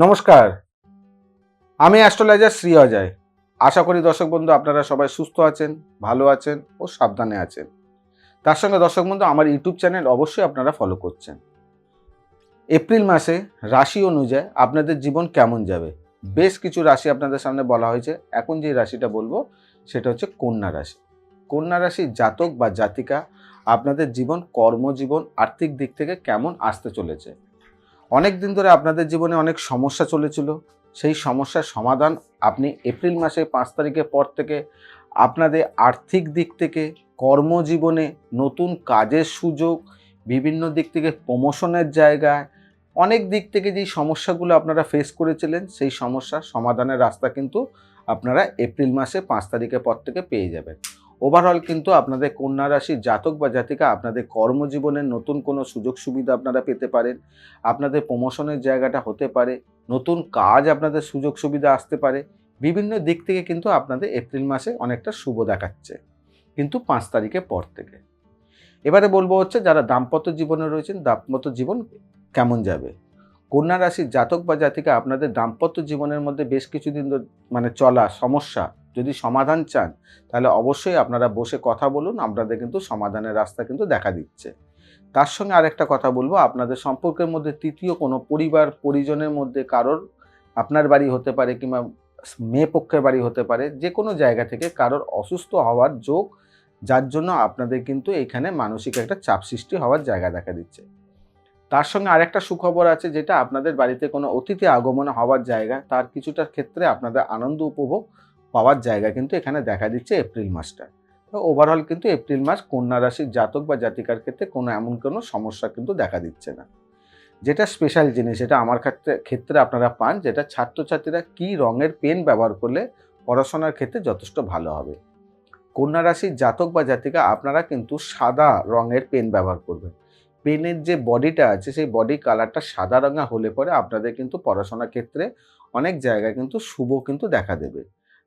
নমস্কার। আমি অ্যাস্ট্রোলজার শ্রী অজয়। আশা করি দর্শক বন্ধু আপনারা সবাই সুস্থ আছেন, ভালো আছেন ও সাবধানে আছেন। তার সঙ্গে দর্শক বন্ধু, আমার ইউটিউব চ্যানেল অবশ্যই আপনারা ফলো করছেন। এপ্রিল মাসে রাশি অনুযায়ী আপনাদের জীবন কেমন যাবে? বেশ কিছু রাশি আপনাদের সামনে বলা হয়েছে। এখন যে রাশিটা বলব, সেটা হচ্ছে কন্যা রাশি। কন্যা রাশি জাতক বা জাতিকা, আপনাদের জীবন, কর্মজীবন, আর্থিক দিক থেকে কেমন আসতে চলেছে? অনেক দিন ধরে আপনাদের জীবনে অনেক সমস্যা চলেছিল। সেই সমস্যার সমাধান আপনি এপ্রিল মাসের পাঁচ তারিখের পর থেকে আপনাদের আর্থিক দিক থেকে, কর্মজীবনে নতুন কাজের সুযোগ, বিভিন্ন দিক থেকে প্রমোশনের জায়গায়, অনেক দিক থেকে যেই সমস্যাগুলো আপনারা ফেস করেছিলেন, সেই সমস্যার সমাধানের রাস্তা কিন্তু আপনারা এপ্রিল মাসে পাঁচ তারিখের পর থেকে পেয়ে যাবেন। ওভারঅল কিন্তু আপনাদের কন্যা রাশির জাতক বা জাতিকা আপনাদের কর্মজীবনের নতুন কোনো সুযোগ সুবিধা আপনারা পেতে পারেন। আপনাদের প্রমোশনের জায়গাটা হতে পারে। নতুন কাজ আপনাদের সুযোগ সুবিধা আসতে পারে। বিভিন্ন দিক থেকে কিন্তু আপনাদের এপ্রিল মাসে অনেকটা শুভ দেখাচ্ছে। কিন্তু পাঁচ তারিখের পর থেকে। এবারে বলব হচ্ছে যারা দাম্পত্য জীবনে রয়েছেন, দাম্পত্য জীবন কেমন যাবে? কন্যা রাশির জাতক বা জাতিকা আপনাদের দাম্পত্য জীবনের মধ্যে বেশ কিছুদিন মানে চলা সমস্যা যদি সমাধান চান, তাহলে অবশ্যই আপনারা বসে কথা বলুন, আপনাদের কিন্তু সমাধানের রাস্তা কিন্তু দেখা দিচ্ছে। তার সঙ্গে আরেকটা কথা বলব, আপনাদের সম্পর্কের মধ্যে তৃতীয় কোনো পরিবার, পরিজনের মধ্যে কারোর আপনার বাড়ি হতে পারে কিংবা মেয়ে পক্ষের বাড়ি হতে পারে, যে কোনো জায়গা থেকে কারোর অসুস্থ হওয়ার যোগ, যার জন্য আপনাদের কিন্তু এখানে মানসিক একটা চাপ সৃষ্টি হওয়ার জায়গা দেখা দিচ্ছে। তার সঙ্গে আরেকটা সুখবর আছে, যেটা আপনাদের বাড়িতে কোনো অতিথি আগমন হওয়ার জায়গা, তার কিছুটার ক্ষেত্রে আপনাদের আনন্দ উপভোগ পাওয়ার জায়গা কিন্তু এখানে দেখা দিচ্ছে এপ্রিল মাসটা। তো ওভারঅল কিন্তু এপ্রিল মাস কন্যা রাশির জাতক বা জাতিকার ক্ষেত্রে কোনো এমন কোনো সমস্যা কিন্তু দেখা দিচ্ছে না। যেটা স্পেশাল জিনিস এটা আমার ক্ষেত্রে ক্ষেত্রে আপনারা পান, যেটা ছাত্রছাত্রীরা কী রঙের পেন ব্যবহার করলে পড়াশোনার ক্ষেত্রে যথেষ্ট ভালো হবে। কন্যা রাশির জাতক বা জাতিকা, আপনারা কিন্তু সাদা রঙের পেন ব্যবহার করবেন। পেনের যে বডিটা আছে, সেই বডি কালারটা সাদা রঙা হলে পরে আপনাদের কিন্তু পড়াশোনার ক্ষেত্রে অনেক জায়গায় কিন্তু শুভ কিন্তু দেখা দেবে।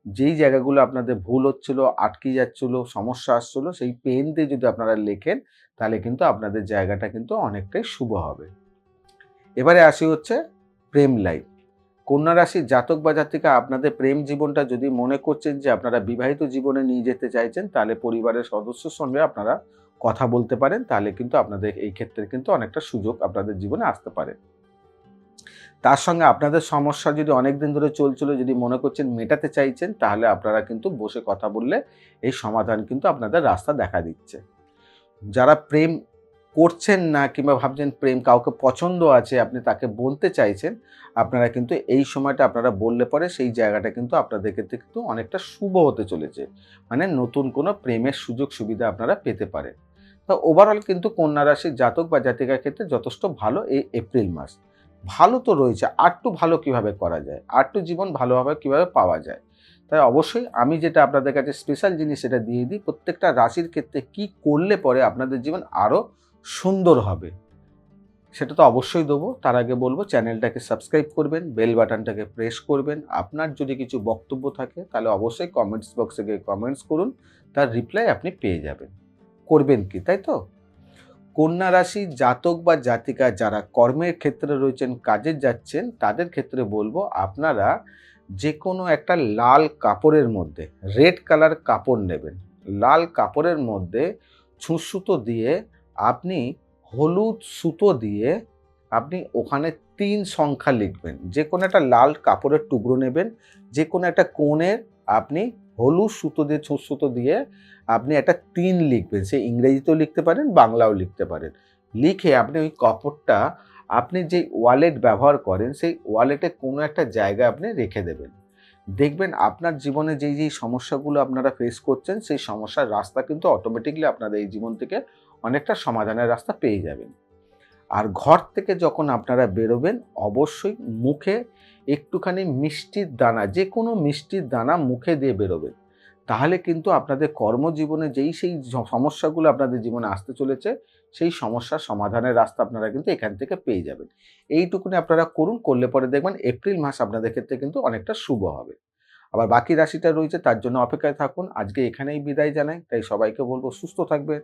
যেই জায়গাগুলো আপনাদের ভুল হচ্ছিল, আটকে যাচ্ছিল, সমস্যা আসছিল, সেই পেন দিয়ে যদি আপনারা লেখেন, তাহলে কিন্তু আপনাদের জায়গাটা কিন্তু অনেকটাই শুভ হবে। এবারে আসি হচ্ছে প্রেম লাইফ কন্যা রাশির জাতক বা জাতিকা, আপনাদের প্রেম জীবনটা যদি মনে করছেন যে আপনারা বিবাহিত জীবনে নিয়ে যেতে চাইছেন, তাহলে পরিবারের সদস্যর সঙ্গে আপনারা কথা বলতে পারেন, তাহলে কিন্তু আপনাদের এই ক্ষেত্রে কিন্তু অনেকটা সুযোগ আপনাদের জীবনে আসতে পারে। তার সঙ্গে আপনাদের সমস্যা যদি অনেক দিন ধরে চলছিল, যদি মনে করছেন মেটাতে চাইছেন, তাহলে আপনারা কিন্তু বসে কথা বললে এই সমাধান কিন্তু আপনাদের রাস্তা দেখা দিচ্ছে। যারা প্রেম করছেন না কিংবা ভাবছেন প্রেম কাউকে পছন্দ আছে, আপনি তাকে বলতে চাইছেন, আপনারা কিন্তু এই সময়টা আপনারা বললে পরে সেই জায়গাটা কিন্তু আপনাদের ক্ষেত্রে কিন্তু অনেকটা শুভ হতে চলেছে। মানে নতুন কোনো প্রেমের সুযোগ সুবিধা আপনারা পেতে পারেন। তো ওভারঅল কিন্তু কন্যা রাশির জাতক বা জাতিকার ক্ষেত্রে যথেষ্ট ভালো এই এপ্রিল মাস। ভালো তো রয়েছে আরটু ভালো কীভাবে করা যায়? আরটু জীবন ভালোভাবে কীভাবে পাওয়া যায়? তাই অবশ্যই আমি যেটা আপনাদের কাছে স্পেশাল জিনিস সেটা দিয়ে দিই, প্রত্যেকটা রাশির ক্ষেত্রে কি করলে পরে আপনাদের জীবন আরও সুন্দর হবে? সেটা তো অবশ্যই দেবো। তার আগে বলব, চ্যানেলটাকে সাবস্ক্রাইব করবেন বেল বাটনটাকে প্রেস করবেন। আপনার যদি কিছু বক্তব্য থাকে, তাহলে অবশ্যই কমেন্টস বক্সে গিয়ে কমেন্টস করুন, তার রিপ্লাই আপনি পেয়ে যাবেন। করবেন কি, তাই তো? কন্যা রাশি, জাতক বা জাতিকা যারা কর্মের ক্ষেত্রে রয়েছেন, কাজে যাচ্ছেন, তাদের ক্ষেত্রে বলব আপনারা যে কোনো একটা লাল কাপড়ের মধ্যে, রেড কালার কাপড় নেবেন। লাল কাপড়ের মধ্যে ছুঁচসুতো দিয়ে আপনি হলুদ সুতো দিয়ে আপনি ওখানে তিন সংখ্যা লিখবেন। যে কোনো একটা লাল কাপড়ের টুকরো নেবেন যে কোনো একটা কোণের আপনি হলুদ সুতো দিয়ে ছুঁচ সুতো দিয়ে আপনি একটা তিন লিখবেন। সে ইংরেজিতেও লিখতে পারেন, বাংলাও লিখতে পারেন। লিখে আপনি ওই কাপড়টা, আপনি যে ওয়ালেট ব্যবহার করেন, সেই ওয়ালেটে কোনো একটা জায়গায় আপনি রেখে দেবেন। দেখবেন আপনার জীবনে যেই যেই সমস্যাগুলো আপনারা ফেস করছেন, সেই সমস্যার রাস্তা কিন্তু অটোমেটিকলি আপনাদের এই জীবন থেকে অনেকটা সমাধানের রাস্তা পেয়ে যাবেন। আর ঘর থেকে যখন আপনারা বেরোবেন, অবশ্যই মুখে একটুখানি মিষ্টির দানা যে কোনো মিষ্টির দানা মুখে দিয়ে বেরোবেন। তাহলে কিন্তু আপনাদের কর্মজীবনে যেই সেই সমস্যাগুলো আপনাদের জীবনে আসতে চলেছে, সেই সমস্যার সমাধানের রাস্তা আপনারা কিন্তু এখান থেকে পেয়ে যাবেন। এইটুকুনি আপনারা করুন, করলে পরে দেখবেন এপ্রিল মাস আপনাদের ক্ষেত্রে কিন্তু অনেকটা শুভ হবে। আবার বাকি রাশিটা রয়েছে, তার জন্য অপেক্ষায় থাকুন। আজকে এখানেই বিদায় জানাই, তাই সবাইকে বলব সুস্থ থাকবেন।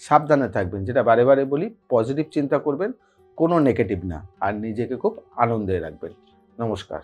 সাবধানে থাকবেন। যেটা বারে বারে বলি পজিটিভ চিন্তা করবেন, কোনো নেগেটিভ না। আর নিজেকে খুব আনন্দে রাখবেন। নমস্কার।